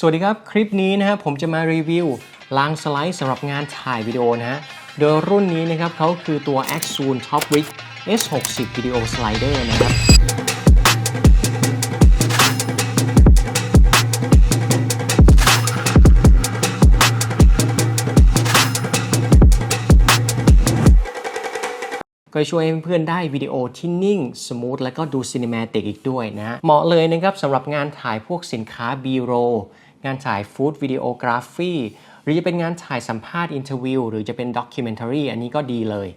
สวัสดีครับ คลิปนี้นะครับผมจะมารีวิวรางสไลด์สำหรับงานถ่ายวิดีโอนะฮะ โดยรุ่นนี้นะครับเขาคือตัว Axoon Top Rig S60 Video Slider นะครับ ก็ช่วยให้เพื่อนๆได้วิดีโอที่นิ่ง สมูท และก็ดูซีนิมาติกอีกด้วยนะฮะเหมาะเลยนะครับสำหรับงานถ่ายพวกสินค้า B-roll งานถ่ายฟู้ดวิดีโอกราฟีหรือจะเป็นงานถ่ายสัมภาษณ์อินเทอร์วิวหรือจะเป็นด็อกิเมนทารีอันนี้ก็ดีเลย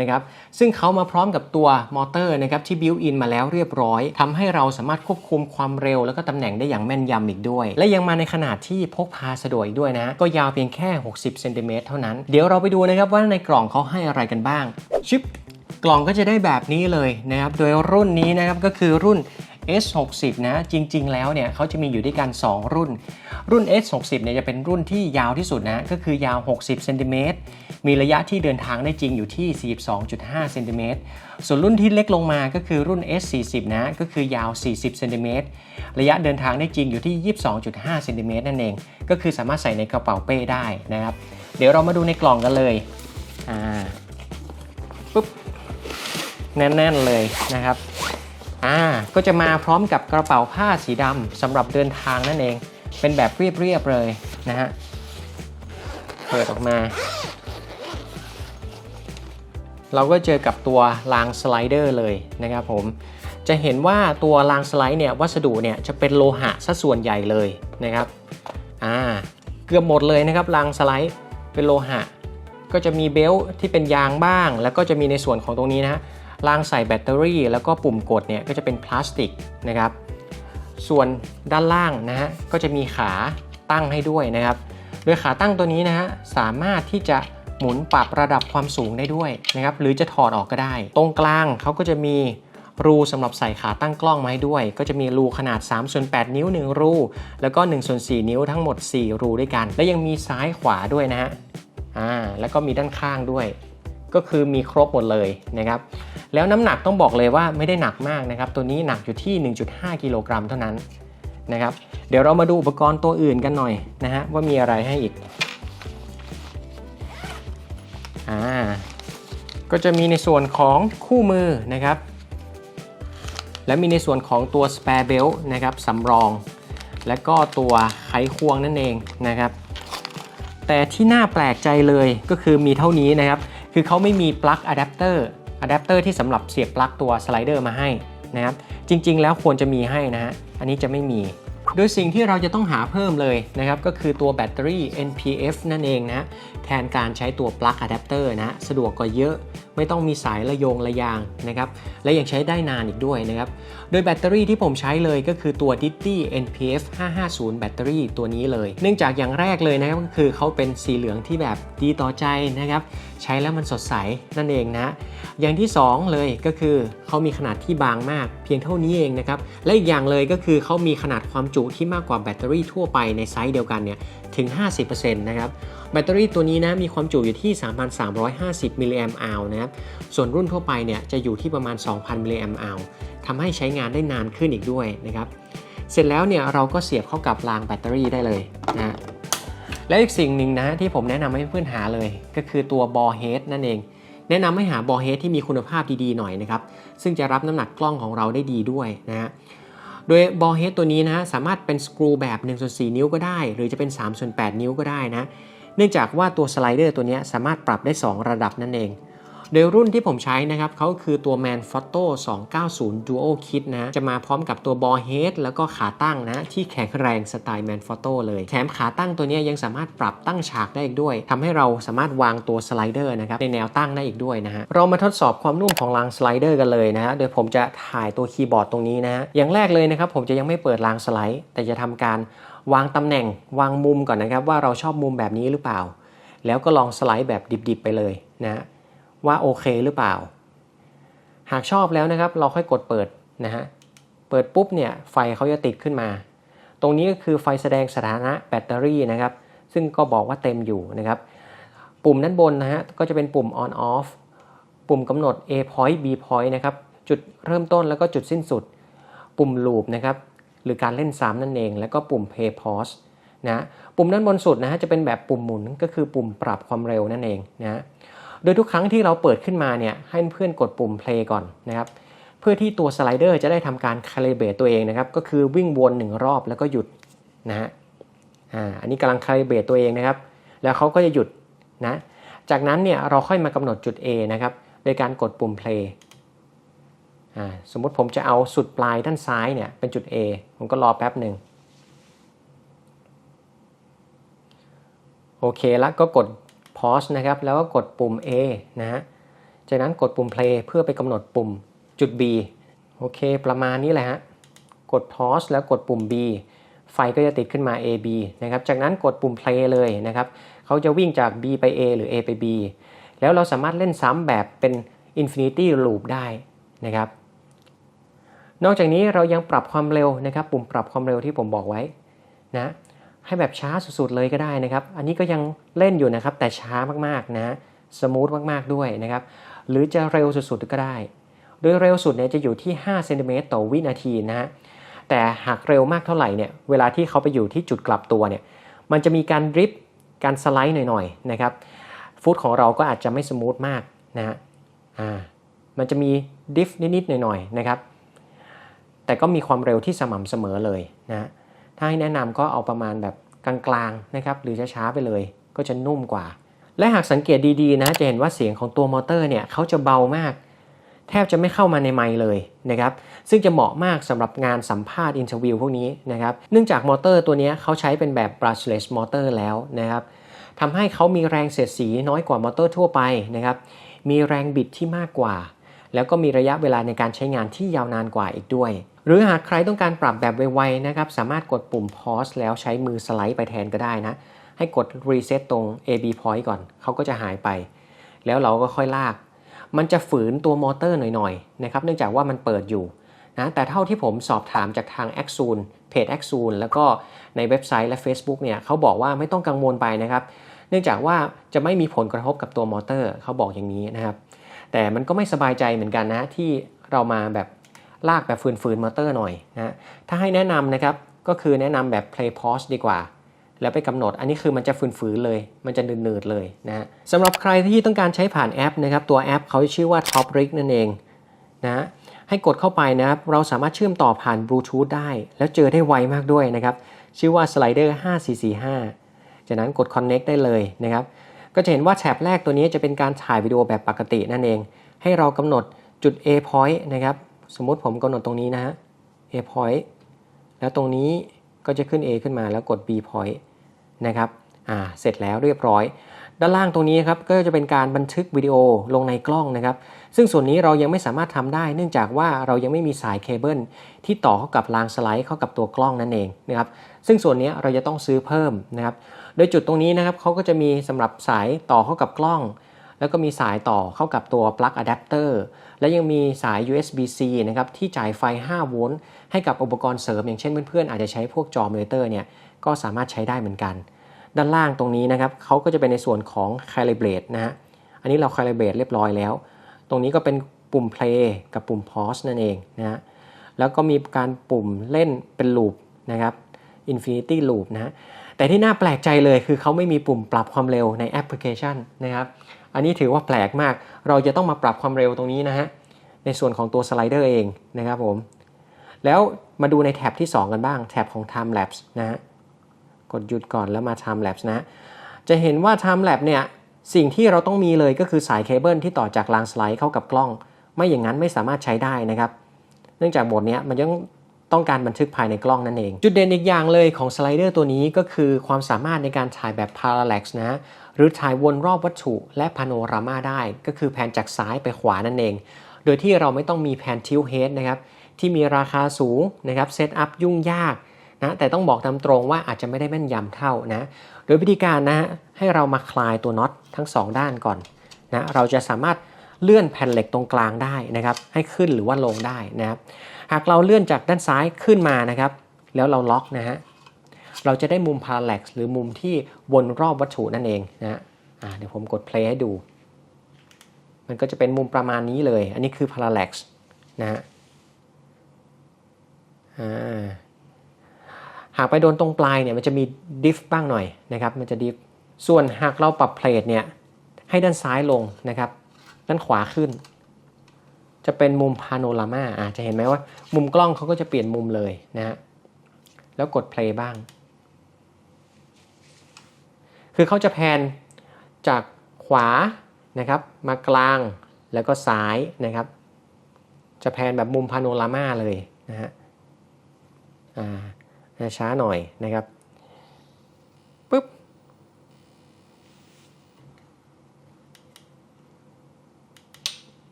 นะครับซึ่งเขามาพร้อมกับตัวมอเตอร์นะครับที่บิวอินมาแล้วเรียบร้อยทำให้เราสามารถควบคุมความเร็ว แล้วก็ตำแหน่งได้อย่างแม่นยำอีกด้วย และยังมาในขนาดที่พกพาสะดวกอีกด้วยนะ ก็ยาวเพียงแค่ 60เซนติเมตรเท่านั้น เดี๋ยวเราไปดูนะครับว่าในกล่องเขาให้อะไรกันบ้างชิปกล่องก็จะได้แบบนี้เลยนะครับโดยรุ่นนี้นะครับก็คือรุ่น S60 นะจริง ๆ แล้วเนี่ยเขาจะมีอยู่ด้วยกัน 2 รุ่น รุ่น S60 เนี่ยจะเป็นรุ่นที่ยาวที่สุดนะก็คือยาว 60เซนติเมตรมีระยะที่เดินทางได้จริงอยู่ที่ 42.5เซนติเมตรส่วนรุ่นที่เล็กลงมาก็คือรุ่น S40 นะก็คือยาว 40เซนติเมตรระยะเดินทางได้จริงอยู่ที่ 22.5เซนติเมตรนั่นเอง ก็คือสามารถใส่ในกระเป๋าเป้ได้นะครับ เดี๋ยวเรามาดูในกล่องกันเลยอ่าปุ๊บแน่นๆเลยนะครับ อ่าก็จะมาพร้อมกับกระเป๋าผ้าสีดำสำหรับเดินทางนั่นเอง เป็นแบบเรียบๆเลยนะฮะ เปิดออกมา เราก็เจอกับตัวรางสไลเดอร์เลยนะครับผม จะเห็นว่าตัวรางสไลด์เนี่ยวัสดุเนี่ยจะเป็นโลหะซะส่วนใหญ่เลยนะครับอ่าเกือบหมดเลยนะครับรางสไลด์เป็นโลหะ ก็จะมีเบลที่เป็นยางบ้าง แล้วก็จะมีในส่วนของตรงนี้นะฮะ รางใส่แบตเตอรี่ แล้วก็ปุ่มกดเนี่ยก็จะเป็นพลาสติกนะครับ ส่วนด้านล่างนะฮะก็จะมีขาตั้งให้ด้วยนะครับ โดยขาตั้งตัวนี้นะฮะสามารถที่จะหมุนปรับระดับความสูงได้ด้วยนะครับ หรือจะถอดออกก็ได้ ตรงกลางเขาก็จะมีรูสำหรับใส่ขาตั้งกล้องมาให้ด้วย ก็จะมีรูขนาด3ส่วน8นิ้ว 1 รู แล้วก็1ส่วน4นิ้วทั้งหมด 4 รูด้วยกัน และยังมีซ้ายขวาด้วยนะฮะอ่าแล้วก็มีด้านข้างด้วย ก็คือมีครบหมดเลยนะครับ แล้วน้ำหนักต้องบอกเลยว่าไม่ได้หนักมากนะครับ ตัวนี้หนักอยู่ที่ 1.5 กิโลกรัมเท่านั้นนะครับ เดี๋ยวเรามาดูอุปกรณ์ตัวอื่นกันหน่อยนะฮะว่ามีอะไรให้อีกอ่าก็จะมีในส่วนของคู่มือนะครับ และมีในส่วนของตัว spare belt นะครับสำรอง และก็ตัวไขควงนั่นเองนะครับ แต่ที่น่าแปลกใจเลยก็คือมีเท่านี้นะครับ คือเขาไม่มีปลั๊กอะแดปเตอร์อะแดปเตอร์ที่สำหรับเสียบปลั๊กตัวสไลเดอร์มาให้นะครับจริง ๆ แล้วควรจะมีให้นะฮะอันนี้จะไม่มี โดยสิ่งที่เราจะต้องหาเพิ่มเลยนะครับก็คือตัวแบตเตอรี่ NPF นั่นเองนะแทนการใช้ตัวปลั๊กอะแดปเตอร์นะสะดวกกว่าเยอะไม่ต้องมีสายระโยงระยางนะครับและยังใช้ได้นานอีกด้วยนะครับโดยแบตเตอรี่ที่ผมใช้เลยก็คือตัว Ditty NPF 550 แบตเตอรี่ตัวนี้เลย เนื่องจากอย่างแรกเลยนะครับก็คือเขาเป็นสีเหลืองที่แบบดีต่อใจนะครับ ใช้แล้วมันสดใสนั่นเองนะ อย่างที่ 2 เลยก็คือเขามีขนาดที่บางมากเพียงเท่านี้เองนะครับ และอีกอย่างเลยก็คือเขามีขนาดความจุที่มากกว่าแบตเตอรี่ทั่วไปในไซส์เดียวกันเนี่ยถึง 50%นะครับแบตเตอรี่ตัวนี้นะมีความจุอยู่ที่ 3,350 มิลลิแอมป์อาวนะครับส่วนรุ่นทั่วไปเนี่ยจะอยู่ที่ประมาณ 2,000 มิลลิแอมป์อาวทำให้ใช้งานได้นานขึ้นอีกด้วยนะครับเสร็จแล้วเนี่ยเราก็เสียบเข้ากับรางแบตเตอรี่ได้เลยนะ และอีกสิ่งหนึ่งนะที่ผมแนะนำให้เพื่อนหาเลย ก็คือตัวบอเฮดนั่นเอง แนะนำให้หาบอเฮดที่มีคุณภาพดีๆหน่อยนะครับ ซึ่งจะรับน้ำหนักกล้องของเราได้ดีด้วยนะฮะโดยบอลเฮดตัวนี้นะฮะสามารถเป็นสกรูแบบ1ส่วน4นิ้วก็ได้ หรือจะเป็น3ส่วน8นิ้วก็ได้นะ เนื่องจากว่าตัวสไลเดอร์ตัวนี้สามารถปรับได้ 2 ระดับนั่นเอง โดยรุ่นที่ผมใช้นะครับเขาคือตัว Manfrotto 290 Duo Kit นะจะมาพร้อมกับตัวบอลเฮดแล้วก็ขาตั้งนะที่แข็งแรงสไตล์ Manfrotto เลยแถมขาตั้งตัวนี้ยังสามารถปรับตั้งฉากได้อีกด้วยทำให้เราสามารถวางตัวสไลเดอร์นะครับในแนวตั้งได้อีกด้วยนะฮะเรามาทดสอบความนุ่มของรางสไลเดอร์กันเลยนะฮะโดยผมจะถ่ายตัวคีย์บอร์ดตรงนี้นะฮะอย่างแรกเลยนะครับผมจะยังไม่เปิดรางสไลด์ แต่จะทำการวางตำแหน่งวางมุมก่อนนะครับว่าเราชอบมุมแบบนี้หรือเปล่า แล้วก็ลองสไลด์แบบดิบๆไปเลยนะฮะ ว่าโอเคหรือเปล่า หากชอบแล้วนะครับ เราค่อยกดเปิดนะฮะ เปิดปุ๊บเนี่ยไฟเขาจะติดขึ้นมา ตรงนี้ก็คือไฟแสดงสถานะแบตเตอรี่นะครับ ซึ่งก็บอกว่าเต็มอยู่นะครับ ปุ่มด้านบนนะฮะก็จะเป็นปุ่ม on off ปุ่มกำหนด A point B point นะครับ จุดเริ่มต้นแล้วก็จุดสิ้นสุด ปุ่ม loop นะครับหรือการเล่นซ้ำนั่นเอง แล้วก็ปุ่ม play pause นะปุ่มด้านบนสุดนะฮะจะเป็นแบบปุ่มหมุนก็คือปุ่มปรับความเร็วนั่นเองนะ โดยทุกครั้งที่เราเปิดขึ้นมาเนี่ยให้เพื่อนกดปุ่ม play ก่อนนะครับเพื่อที่ตัวสไลเดอร์จะได้ทำการ calibrate ตัวเองนะครับก็คือวิ่งวนหนึ่งรอบแล้วก็หยุดนะฮะอ่าอันนี้กำลัง calibrate ตัวเองนะครับ แล้วเขาก็จะหยุดนะจากนั้นเนี่ยเราค่อยมากำหนดจุด A นะครับโดยการกดปุ่ม play สมมุติผมจะเอาสุดปลายด้านซ้ายเนี่ยเป็นจุด A ผมก็รอแป๊บหนึ่งโอเคแล้วก็กด pause นะครับแล้วก็กดปุ่ม A นะฮะจากนั้นกดปุ่ม play เพื่อไปกำหนดปุ่มจุด B โอเค ประมาณนี้แหละฮะกด pause แล้วกดปุ่ม B ไฟก็จะติดขึ้นมา A B นะครับ จากนั้นกดปุ่ม play เลยนะครับ เขาจะวิ่งจาก B ไป A หรือ A ไป B แล้วเราสามารถเล่นซ้ำแบบเป็น infinity loop ได้นะครับ นอกจากนี้เรายังปรับความเร็วนะครับ ปุ่มปรับความเร็วที่ผมบอกไว้นะ ให้แบบช้าสุดๆเลยก็ได้นะครับ อันนี้ก็ยังเล่นอยู่นะครับ แต่ช้ามากๆนะสมูทมากๆด้วยนะครับ หรือจะเร็วสุดๆก็ได้ โดยเร็วสุดเนี่ยจะอยู่ที่5เซนติเมตรต่อวินาทีนะฮะแต่หากเร็วมากเท่าไหร่เนี่ยเวลาที่เขาไปอยู่ที่จุดกลับตัวเนี่ยมันจะมีการดริฟต์การสไลด์หน่อยๆนะครับฟุตของเราก็อาจจะไม่สมูทมากนะฮะอ่ามันจะมีดิฟนิดๆหน่อยๆนะครับ แต่ก็มีความเร็วที่สม่ำเสมอเลยนะฮะ ถ้าให้แนะนำก็เอาประมาณแบบกลางๆนะครับหรือช้าๆไปเลย ก็จะนุ่มกว่า และหากสังเกตดีๆนะจะเห็นว่าเสียงของตัวมอเตอร์เนี่ยเขาจะเบามาก แทบจะไม่เข้ามาในไมค์เลยนะครับซึ่งจะเหมาะมากสำหรับงานสัมภาษณ์อินเทอร์วิวพวกนี้นะครับเนื่องจากมอเตอร์ตัวนี้เขาใช้เป็นแบบ brushless motor แล้วนะครับทำให้เขามีแรงเสียดสีน้อยกว่ามอเตอร์ทั่วไปนะครับมีแรงบิดที่มากกว่า แล้วก็มีระยะเวลาในการใช้งานที่ยาวนานกว่าอีกด้วย หรือหากใครต้องการปรับแบบไวๆนะครับสามารถกดปุ่ม pause แล้วใช้มือสไลด์ไปแทนก็ได้นะ ให้กด reset ตรง AB point ก่อน เขาก็จะหายไป แล้วเราก็ค่อยลาก มันจะฝืนตัวมอเตอร์หน่อยๆนะครับเนื่องจากว่ามันเปิดอยู่นะแต่เท่าที่ผมสอบถามจากทาง Axon เพจ a x o o n แล้วก็ในเว็บไซต์และ Facebook เนี่ยเขาบอกว่าไม่ต้องกังวลไปนะครับ เนื่องจากว่าจะไม่มีผลกระทบกับตัวมอเตอร์ เขาบอกอย่างนี้นะครับ แต่มันก็ไม่สบายใจเหมือนกันนะที่เรามาแบบ ลากแบบฟืนๆมอเตอร์หน่อยนะถ้าให้แนะนำนะครับก็คือแนะนำแบบ play pause ดีกว่า แล้วไปกำหนดอันนี้คือมันจะฟืนๆเลย มันจะหนืดๆเลยนะสำหรับใครที่ต้องการใช้ผ่านแอปนะครับตัวแอปเขาชื่อว่า Top Rig นั่นเองนะให้กดเข้าไปนะครับเราสามารถเชื่อมต่อผ่านบลูทูธได้ แล้วเจอได้ไวมากด้วยนะครับชื่อว่า Slider 5445 จากนั้นกด Connect ได้เลยนะครับก็จะเห็นว่าแท็บแรกตัวนี้จะเป็นการถ่ายวิดีโอแบบปกตินั่นเอง ให้เรากำหนดจุด A point นะครับ สมมติผมกำหนดตรงนี้นะฮะ A point แล้วตรงนี้ก็จะขึ้น A ขึ้นมาแล้วกด B point นะครับ อ่า เสร็จแล้วเรียบร้อย ด้านล่างตรงนี้ครับ ก็จะเป็นการบันทึกวิดีโอลงในกล้องนะครับ ซึ่งส่วนนี้เรายังไม่สามารถทำได้ เนื่องจากว่าเรายังไม่มีสายเคเบิลที่ต่อเข้ากับรางสไลด์เข้ากับตัวกล้องนั่นเองนะครับ ซึ่งส่วนนี้เราจะต้องซื้อเพิ่มนะครับ โดยจุดตรงนี้นะครับเขาก็จะมีสำหรับสายต่อเข้ากับกล้อง แล้วก็มีสายต่อเข้ากับตัวปลั๊กอะแดปเตอร์ และยังมีสาย USB-C นะครับที่จ่ายไฟ 5 โวลต์ให้กับอุปกรณ์เสริม อย่างเช่นเพื่อนๆ อาจจะใช้พวกจอมอนิเตอร์เนี่ยก็สามารถใช้ได้เหมือนกัน ด้านล่างตรงนี้นะครับเขาก็จะเป็นในส่วนของ calibrate นะฮะอันนี้เรา calibrate เรียบร้อยแล้ว ตรงนี้ก็เป็นปุ่ม play กับปุ่ม pause นั่นเองนะฮะแล้วก็มีการปุ่มเล่นเป็น loop นะครับ infinity loop นะฮะแต่ที่น่าแปลกใจเลยคือเขาไม่มีปุ่มปรับความเร็วในแอปพลิเคชันนะครับ อันนี้ถือว่าแปลกมาก เราจะต้องมาปรับความเร็วตรงนี้นะฮะ ในส่วนของตัวสไลเดอร์เองนะครับผม แล้วมาดูในแท็บที่ 2 กันบ้าง แท็บของ Time Lapse นะฮะ กดหยุดก่อนแล้วมา Time Lapse นะ จะเห็นว่า Time Lapse เนี่ย สิ่งที่เราต้องมีเลยก็คือสายเคเบิลที่ต่อจากรางสไลด์เข้ากับกล้อง ไม่อย่างนั้นไม่สามารถใช้ได้นะครับ เนื่องจากโหมดนี้มันยังต้องการบันทึกภายในกล้องนั่นเอง จุดเด่นอีกอย่างเลยของสไลเดอร์ตัวนี้ก็คือความสามารถในการถ่ายแบบ parallax นะ หรือถ่ายวนรอบวัตถุและพาโนรามาได้ ก็คือแผนจากซ้ายไปขวานั่นเอง โดยที่เราไม่ต้องมีแผนทิวเฮดนะครับที่มีราคาสูงนะครับเซตอัพยุ่งยากนะแต่ต้องบอกตามตรงว่าอาจจะไม่ได้แม่นยำเท่านะโดยวิธีการนะให้เรามาคลายตัวน็อตทั้ง 2 ด้านก่อนนะเราจะสามารถเลื่อนแผ่นเหล็กตรงกลางได้นะครับให้ขึ้นหรือว่าลงได้นะครับหากเราเลื่อนจากด้านซ้ายขึ้นมานะครับ แล้วเราล็อกนะฮะ เราจะได้มุม parallax หรือมุมที่วนรอบวัตถุนั่นเองนะเดี๋ยวผมกด play ให้ดู มันก็จะเป็นมุมประมาณนี้เลย อันนี้คือ parallax นะฮะหากไปโดนตรงปลายเนี่ยมันจะมีดิฟบ้างหน่อยนะครับ มันจะดิฟ ส่วนหากเราปรับเพลทเนี่ยให้ด้านซ้ายลงนะครับ ด้านขวาขึ้น จะเป็นมุมพาโนรามาอาจจะเห็นไหมว่า มุมกล้องเขาก็จะเปลี่ยนมุมเลยนะฮะ แล้วกดเพลย์บ้าง คือเขาจะแพนจากขวานะครับมากลางแล้วก็ซ้ายนะครับ จะแพนแบบมุมพาโนรามาเลยนะฮะอ่าช้าหน่อยนะครับปึ๊บ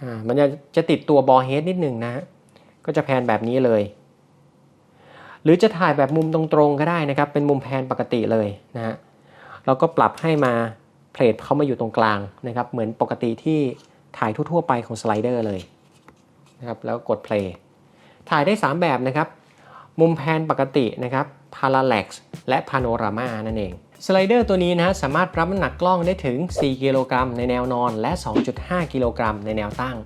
อ่ามันจะจะติดตัวบอเฮดนิดหนึ่งนะฮะก็จะแพนแบบนี้เลย หรือจะถ่ายแบบมุมตรงๆก็ได้นะครับ เป็นมุมแพนปกติเลยนะฮะ เราก็ปรับให้มาเพลทเขามาอยู่ตรงกลางนะครับ เหมือนปกติที่ถ่ายทั่ว ๆ ไปของสไลเดอร์เลยนะครับแล้วกด play ถ่ายได้ 3 แบบนะครับ มุมแพนปกตินะครับ parallax และ panorama นั่นเอง สไลเดอร์ตัวนี้นะฮะสามารถรับน้ำหนักกล้องได้ถึง 4 กิโลกรัมในแนวนอนและ 2.5 กิโลกรัมในแนวตั้ง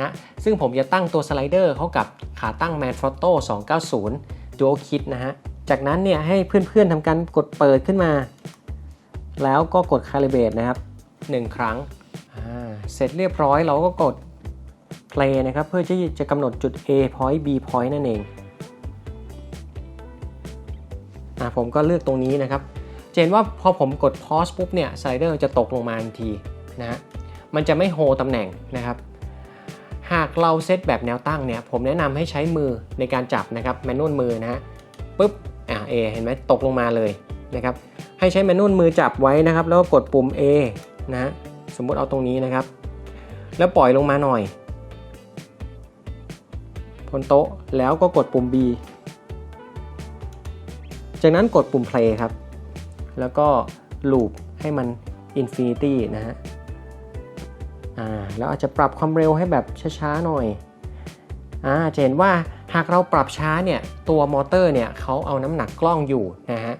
นะซึ่งผมจะตั้งตัวสไลเดอร์เข้ากับขาตั้ง Manfrotto 290 Dual Kit นะฮะ จากนั้นเนี่ยให้เพื่อนๆทำการกดเปิดขึ้นมา แล้วก็กด Calibrate นะครับ 1 ครั้ง เสร็จเรียบร้อยเราก็กด play นะครับ เพื่อที่จะกำหนดจุด A point B point นั่นเองอผมก็เลือกตรงนี้นะครับเจนว่าพอผมกด pause ปุ๊บเนี่ยสไลเดอร์จะตกลงมาทันทีนะฮะมันจะไม่โฮตำแหน่งนะครับ หากเราเซตแบบแนวตั้งเนี่ย ผมแนะนำให้ใช้มือในการจับนะครับแมนนวลมือนะฮะปุ๊บอ่า A เห็นไหมตกลงมาเลยนะครับ ให้ใช้แมนนวลมือจับไว้นะครับ แล้วก็กดปุ่ม A นะสมมติเอาตรงนี้นะครับ แล้วปล่อยลงมาหน่อยบนโต๊ะแล้วก็กดปุ่ม B จากนั้นกดปุ่ม play ครับ แล้วก็ลูปให้มัน infinity นะฮะอ่าแล้วอาจจะปรับความเร็วให้แบบช้าๆหน่อยอ่าจะเห็นว่าหากเราปรับช้าเนี่ย ตัวมอเตอร์เนี่ยเขาเอาน้ำหนักกล้องอยู่นะฮะ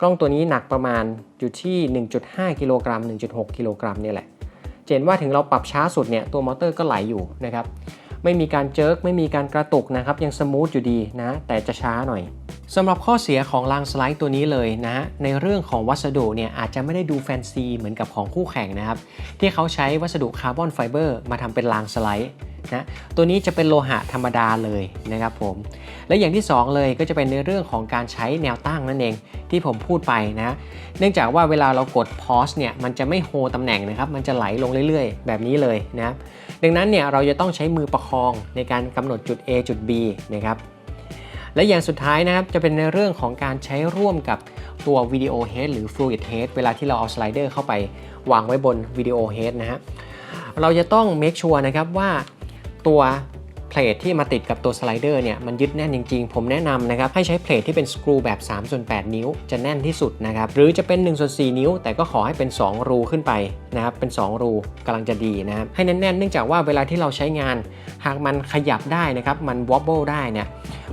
กล้องตัวนี้หนักประมาณอยู่ที่ 1.5 กิโลกรัม 1.6 กิโลกรัมเนี่ยแหละจะเห็นว่าถึงเราปรับช้าสุดเนี่ยตัวมอเตอร์ก็ไหลอยู่นะครับ ไม่มีการเจิร์กไม่มีการกระตุกนะครับยังสมูทอยู่ดีนะแต่จะช้าหน่อยสำหรับข้อเสียของรางสไลด์ตัวนี้เลยนะ ในเรื่องของวัสดุเนี่ยอาจจะไม่ได้ดูแฟนซีเหมือนกับของคู่แข่งนะครับ ที่เขาใช้วัสดุคาร์บอนไฟเบอร์มาทำเป็นรางสไลด์นะตัวนี้จะเป็นโลหะธรรมดาเลยนะครับผม และอย่างที่ 2 เลยก็จะเป็นในเรื่องของการใช้แนวตั้งนั่นเองที่ผมพูดไปนะ เนื่องจากว่าเวลาเรากด pause เนี่ยมันจะไม่โฮตำแหน่งนะครับ มันจะไหลลงเรื่อยๆ แบบนี้เลยนะครับ ดังนั้นเนี่ยเราจะต้องใช้มือประคองในการกำหนดจุด A จุด B นะครับและอย่างสุดท้ายนะครับจะเป็นในเรื่องของการใช้ร่วมกับตัววิดีโอเฮดหรือ fluid head เวลาที่เราเอาสไลเดอร์เข้าไปวางไว้บนวิดีโอเฮดนะฮะเราจะต้องเมคชัวร์นะครับว่าตัว ลทที่มาติดกับตัวสไลเดอร์เนี่ยมันยึดแน่นจริงๆ ผมแนะนำนะครับให้ใช้เพลทที่เป็นสกรูแบบ3ส่วน8นิ้วจะแน่นที่สุดนะครับหรือจะเป็น1ส่วน4นิ้ว แต่ก็ขอให้เป็น 2 รูขึ้นไปนะครับเป็น 2 รูกำลังจะดีนะครับให้แน่นๆเนื่องจากว่าเวลาที่เราใช้งาน หากมันขยับได้นะครับมัน wobble ได้เนี่ย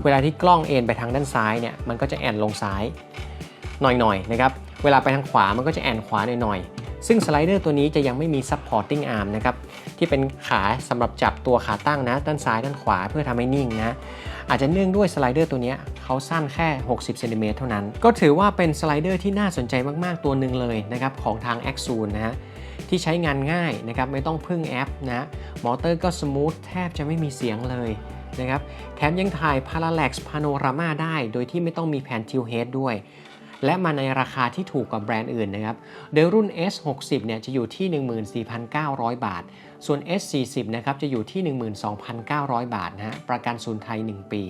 เวลาที่กล้องเอ็นไปทางด้านซ้ายเนี่ยมันก็จะแอนลงซ้ายหน่อยๆนะครับเวลาไปทางขวามันก็จะแอนขวาหน่อยๆ ซึ่งสไลเดอร์ตัวนี้จะยังไม่มี supporting arm นะครับ ที่เป็นขาสำหรับจับตัวขาตั้งนะ ด้านซ้ายด้านขวาเพื่อทำให้นิ่งนะ อาจจะเนื่องด้วยสไลเดอร์ตัวนี้เขาสั้นแค่ 60เซนติเมตรเท่านั้น ก็ถือว่าเป็นสไลเดอร์ที่น่าสนใจมากๆตัวหนึ่งเลยนะครับของทาง Axon นะฮะที่ใช้งานง่ายนะครับไม่ต้องพึ่งแอปนะมอเตอร์ก็สมูทแทบจะไม่มีเสียงเลยนะครับแถมยังถ่าย Parallax Panorama ได้ โดยที่ไม่ต้องมีแผ่นทิวเฮดด้วย และมาในราคาที่ถูกกว่าแบรนด์อื่นนะครับ โดยรุ่น S60 เนี่ยจะอยู่ที่ 14,900 บาท ส่วน S40 นะครับจะอยู่ที่ 12,900 บาทนะฮะ ประกันศูนย์ไทย 1 ปี